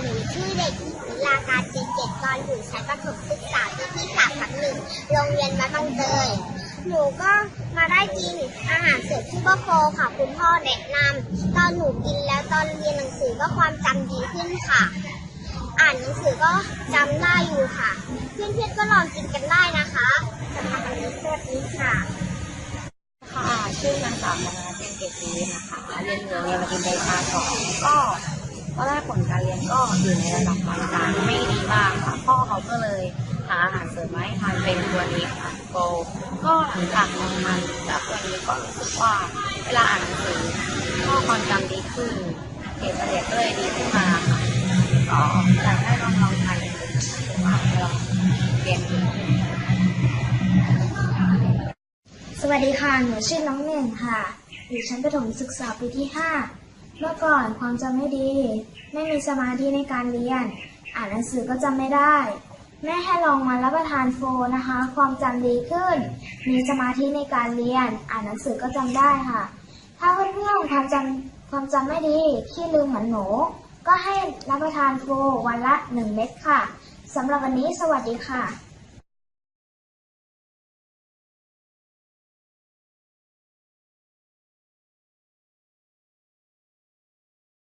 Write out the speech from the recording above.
หนูชื่อเด็กหญิงวิลาการจีเกตกรอยู่ชั้นประถมศึกษาปีที่สามทับหนึ่งโรงเรียนวัดบางเตยหนูก็มาได้กินอาหารเสริมที่พ่อโคค่ะคุณพ่อแนะนำตอนหนูกินแล้วตอนเรียนหนังสือก็ความจำดีขึ้นค่ะ อ่านหนังสือก็จำได้อยู่ค่ะ เพื่อนๆก็ลองกินกันได้นะคะสำหรับวันนี้สวัสดีค่ะ ค่ะชื่อนางสาวมนาเป็นเกตีนะคะเรียนอยู่โรงเรียนมากินไดชาสองก็ ตอนแรกผลการเรียนก็อยู่ในระดับปานกลางไม่ดีมากค่ะพ่อเขาก็เลยหาอาหารเสริมมาให้ทานเป็นตัวนี้ค่ะโกก็หลังจากลองมันจากตัวนี้ก็รู้สึกว่าเวลาอ่านหนังสือข้อความจำดีขึ้นเกรดเฉลี่ยก็เลยดีขึ้นมาค่ะก็อยากให้ลองลองทานดูว่าลองเรียนดูสวัสดีค่ะ หนูชื่อน้องหนึ่งค่ะ อยู่ชั้นประถมศึกษาปีที่ 5 เมื่อก่อนความจำไม่ดี ไม่มีสมาธิในการเรียน อ่านหนังสือก็จำไม่ได้ แม่ให้ลองมารับประทานโฟนะคะ ความจำดีขึ้น มีสมาธิในการเรียน อ่านหนังสือก็จำได้ค่ะ ถ้าเพื่อนๆความจำความจำไม่ดีขี้ลืมเหมือนหนูก็ให้รับประทานโฟวันละ1เม็ดค่ะสำหรับวันนี้สวัสดีค่ะ